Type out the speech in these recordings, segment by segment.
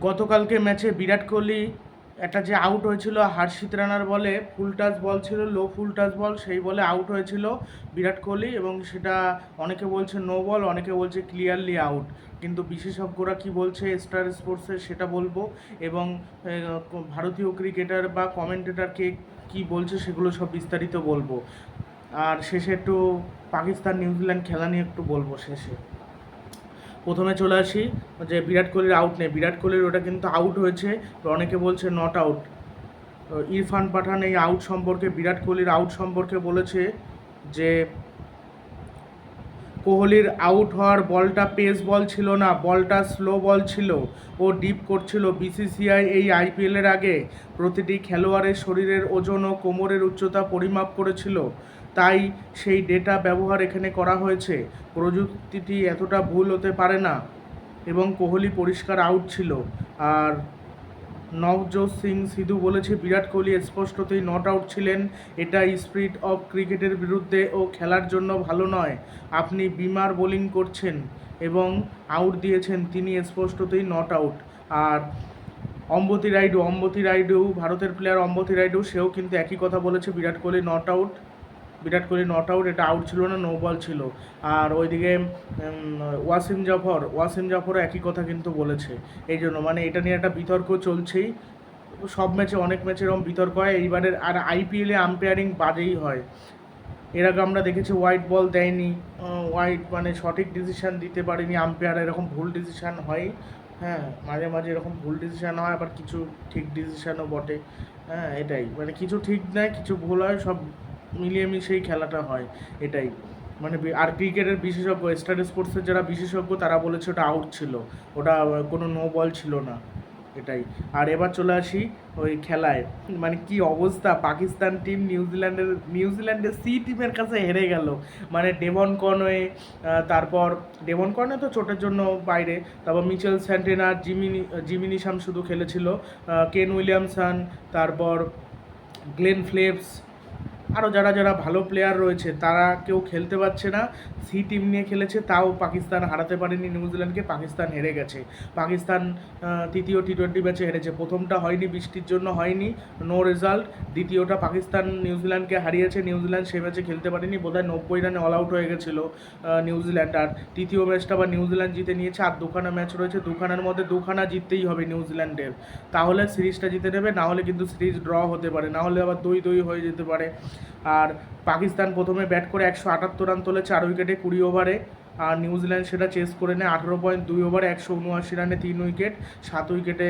গতকালকে ম্যাচে বিরাট কোহলি একটা যে আউট হয়েছিল, হার্ষিত রানার বলে ফুল টাচ বল ছিল লো ফুল টাচ বল সেই বলে আউট হয়েছিল বিরাট কোহলি এবং সেটা অনেকে বলছে নো বল অনেকে বলছে ক্লিয়ারলি আউট কিন্তু বিশেষজ্ঞরা কি বলছে স্টার স্পোর্টসে সেটা বলব এবং ভারতীয় ক্রিকেটার বা কমেন্টেটারকে কি বলছে সেগুলো সব বিস্তারিত বলব। আর শেষে একটু পাকিস্তান নিউজিল্যান্ড খেলা নিয়ে একটু বলব শেষে। প্রথমে চলে আসি, যে বিরাট কোহলির আউট নেই। বিরাট কোহলির ওটা কিন্তু আউট হয়েছে অনেকে বলছে নট আউট ইরফান পাঠান এই আউট সম্পর্কে, বিরাট কোহলির আউট সম্পর্কে বলেছে যে কোহলির আউট হওয়ার বলটা পেস বল ছিল না, বলটা স্লো বল ছিল। ও ডিপ করছিল। বিসিসিআই এই আইপিএলের আগে প্রতিটি খেলোয়াড়ের শরীরের ওজন ও কোমরের উচ্চতা পরিমাপ করেছিল। তাই সেই ডেটা ব্যবহার এখানে করা হয়েছে। প্রযুক্তিটি এতটা ভুল হতে পারে না এবং কোহলি পরিষ্কার আউট ছিল। আর নবজোৎ সিং সিধু বলেছে, বিরাট কোহলি স্পষ্টতই নট আউট ছিলেন। এটা স্পিরিট অফ ক্রিকেটের বিরুদ্ধে ও খেলার জন্য ভালো নয়। আপনি বিমার বোলিং করছেন এবং আউট দিয়েছেন, তিনি স্পষ্টতই নট আউট আর অম্বতী রাইডু অম্বতী রাইডু, ভারতের প্লেয়ার অম্বতী রাইডু, সেও কিন্তু একই কথা বলেছে, Virat Kohli not out Virat Kohli not out এটা আউট ছিল না নো বল ছিল। আর ওইদিকে ওয়াসিম জাফর, ওয়াসিম জাফরও একই কথা কিন্তু বলেছে। এই জন্য মানে এটা নিয়ে একটা বিতর্ক চলছেই। সব ম্যাচে অনেক ম্যাচে এরকম বিতর্ক হয়। এইবারের আর আইপিএলে আম্পায়ারিং বাজেই হয়। এর আগে আমরা দেখেছি হোয়াইট বল দেয়নি। হোয়াইট মানে সঠিক ডিসিশন দিতে পারেনি আম্পায়ার এরকম ভুল ডিসিশান হয়। হ্যাঁ মাঝে মাঝে এরকম ভুল ডিসিশান হয়, আবার কিছু ঠিক ডিসিশনও বটে। হ্যাঁ এটাই। মানে কিছু ঠিক নয় কিছু ভুল হয়, সব মিলিয়ে মিশিয়েই খেলাটা হয়, এটাই। মানে আর ক্রিকেটের বিশেষজ্ঞ স্টার স্পোর্টসের যারা বিশেষজ্ঞ, তারা বলেছে ওটা আউট ছিল। ওটা কোনো নো বল ছিল না, এটাই। আর এবার চলে আসি ওই খেলায়। মানে কি অবস্থা? পাকিস্তান টিম নিউজিল্যান্ডের নিউজিল্যান্ডের সি টিমের কাছে হেরে গেল। মানে ডেভন কনওয়ে তারপর, ডেভন কনওয়ে তো চোটের জন্য বাইরে, তারপর মিচেল স্যান্টেনা জিমিনি জিমিনিশাম শুধু খেলেছিল কেন উইলিয়ামসন, তারপর গ্লেন ফ্লেপস আরও যারা যারা ভালো প্লেয়ার রয়েছে, তারা কেউ খেলতে পারছে না। সি টিম নিয়ে খেলেছে, তাও পাকিস্তান হারাতে পারেনি নিউজিল্যান্ডকে পাকিস্তান হেরে গেছে। পাকিস্তান তৃতীয় টি টোয়েন্টি ম্যাচে হেরেছে। প্রথমটা হয়নি, বৃষ্টির জন্য হয়নি নো রেজাল্ট দ্বিতীয়টা পাকিস্তান নিউজিল্যান্ডকে হারিয়েছে। নিউজিল্যান্ড সে ম্যাচে খেলতে পারেনি, বোধহয় নব্বই রানে অল আউট হয়ে গেছিল নিউজিল্যান্ড আর তৃতীয় ম্যাচটা আবার নিউজিল্যান্ড জিতে নিয়েছে, আর দুখানা ম্যাচ রয়েছে, দুখানার মধ্যে দুখানা জিততেই হবে নিউজিল্যান্ডের তাহলে সিরিজটা জিতে নেবে, না হলে কিন্তু সিরিজ ড্র হতে পারে, না হলে আবার দই দই হয়ে যেতে পারে। আর পাকিস্তান প্রথমে ব্যাট করে একশো আটাত্তর রান তোলে চার উইকেটে কুড়ি ওভারে। আর নিউজিল্যান্ড সেটা চেস করে নেয় আঠেরো পয়েন্ট দুই ওভারে একশো উনআশি রানে তিন উইকেট, সাত উইকেটে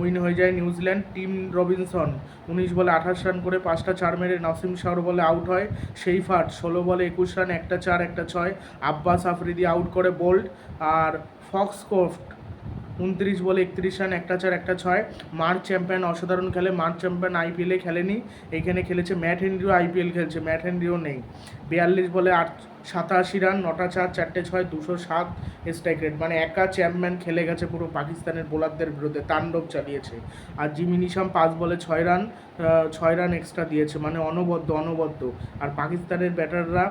উইন হয়ে যায় নিউজিল্যান্ড। টিম রবিনসন উনিশ বলে আঠাশ রান করে পাঁচটা চার মেরে নাসিম শাহর বলে আউট হয়। সেই ফাট ষোলো বলে একুশ রান, একটা চার, একটা ছয়। আব্বাস আফ্রিদি আউট করে বোল্ড। আর ফক্সকোফট উনত্রিশ বলে একত্রিশ রান, একটা চার, একটা ছয়। মার্চ চ্যাম্পিয়ন, অসাধারণ খেলে মার্চ চ্যাম্পিয়ন আইপিএলে খেলেনি। এখানে খেলেছে ম্যাট হেনরিও আইপিএল খেলছে, ম্যাট হেনরিও নেই। বিয়াল্লিশ বলে আট সাতাশি রান, নটা চার, চারটে ছয়, দুশো সাত স্ট্রাইক রেট মানে একা চ্যাম্পিয়ন খেলে গেছে পুরো পাকিস্তানের বোলারদের বিরুদ্ধে, তাণ্ডব চালিয়েছে। আর জিমি নিশাম পাঁচ বলে ছয় রান ছয় রান এক্সট্রা দিয়েছে মানে অনবদ্য অনবদ্য। আর পাকিস্তানের ব্যাটাররা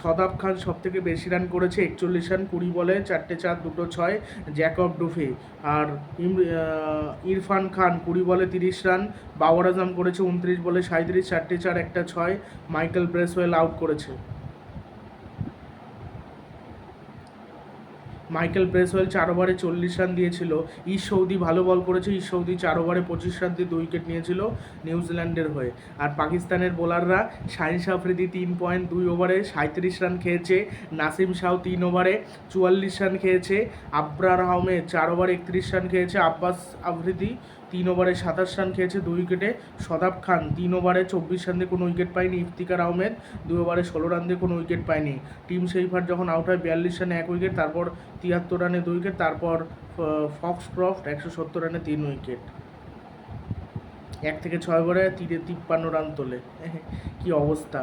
সদাব খান সব থেকে বেশি রান করেছে, একচল্লিশ রান, কুড়ি বলে, চারটে চার, দুটো ছয় জ্যাকব ডুফি আর ইরফান খান কুড়ি বলে তিরিশ রান বাবর আজম করেছে উনত্রিশ বলে সাঁত্রিশ চারটে চার, একটা ছয়, মাইকেল ব্রেসওয়েল আউট করেছে। মাইকেল ব্রেসওয়েল চার ওভারে চল্লিশ রান দিয়েছিল। ইস সৌদি ভালো বল করেছে। ইস সৌদি চার ওভারে পঁচিশ রান দিয়ে দুই উইকেট নিয়েছিল নিউজিল্যান্ডের হয়ে। আর পাকিস্তানের বোলাররা শাহিন আফ্রিদি তিন পয়েন্ট দুই ওভারে সাঁত্রিশ রান খেয়েছে। নাসিম শাহ তিন ওভারে চুয়াল্লিশ রান খেয়েছে। আব্রার আহমেদ চার ওভারে একত্রিশ রান খেয়েছে। আব্বাস আফ্রিদি তিন ওভারে সাতাশ রান খেয়েছে, দুই উইকেটে সদাব খান। তিন ওভারে চব্বিশ রান দিয়ে কোনো উইকেট পায়নি ইফতিকার আহমেদ, দুই ওভারে ষোলো রান দিয়ে কোনো উইকেট পায়নি। টিম সেইফার যখন আউট হয়, বিয়াল্লিশ রানে এক উইকেট, তারপর তিয়াত্তর রানে দুই উইকেট, তারপর ফক্স ক্রফট একশো সত্তর রানে তিন উইকেট। এক থেকে ছয় ওভারে তিরে তিপ্পান্ন রান তোলে। কি অবস্থা।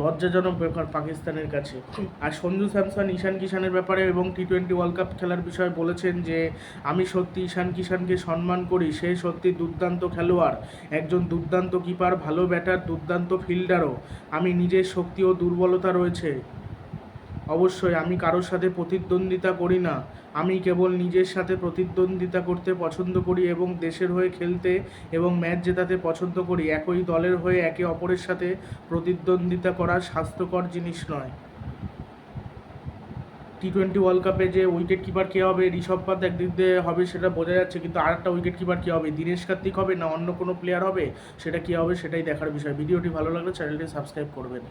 লজ্জাজনক ব্যাপার পাকিস্তানের কাছে। আর সঞ্জু স্যামসন, ঈশান কিষানের ব্যাপারে এবং টি টোয়েন্টি ওয়ার্ল্ড কাপ খেলার বিষয়ে বলেছেন যে, আমি সত্যি ঈশান কিষানকে সম্মান করি, সে সত্যি দুর্দান্ত খেলোয়াড়, একজন দুর্দান্ত কিপার ভালো ব্যাটার দুর্দান্ত ফিল্ডারও আমি নিজের শক্তি ও দুর্বলতা রয়েছে। অবশ্যই আমি কারোর সাথে প্রতিদ্বন্দ্বিতা করি না। আমি কেবল নিজের সাথে প্রতিদ্বন্দ্বিতা করতে পছন্দ করি এবং দেশের হয়ে খেলতে এবং ম্যাচ জেতাতে পছন্দ করি। একই দলের হয়ে একে অপরের সাথে প্রতিদ্বন্দ্বিতা করা স্বাস্থ্যকর জিনিস নয়। টি টোয়েন্টি ওয়ার্ল্ড কাপে যে উইকেট কিপার কে হবে, ঋষভ পাত একদিক দিয়ে হবে সেটা বোঝা যাচ্ছে, কিন্তু আর একটা উইকেট কিপার কে হবে? দীনেশ কার্তিক হবে না অন্য কোনো প্লেয়ার হবে? সেটা কী হবে সেটাই দেখার বিষয়। ভিডিওটি ভালো লাগলে চ্যানেলটি সাবস্ক্রাইব করবেন।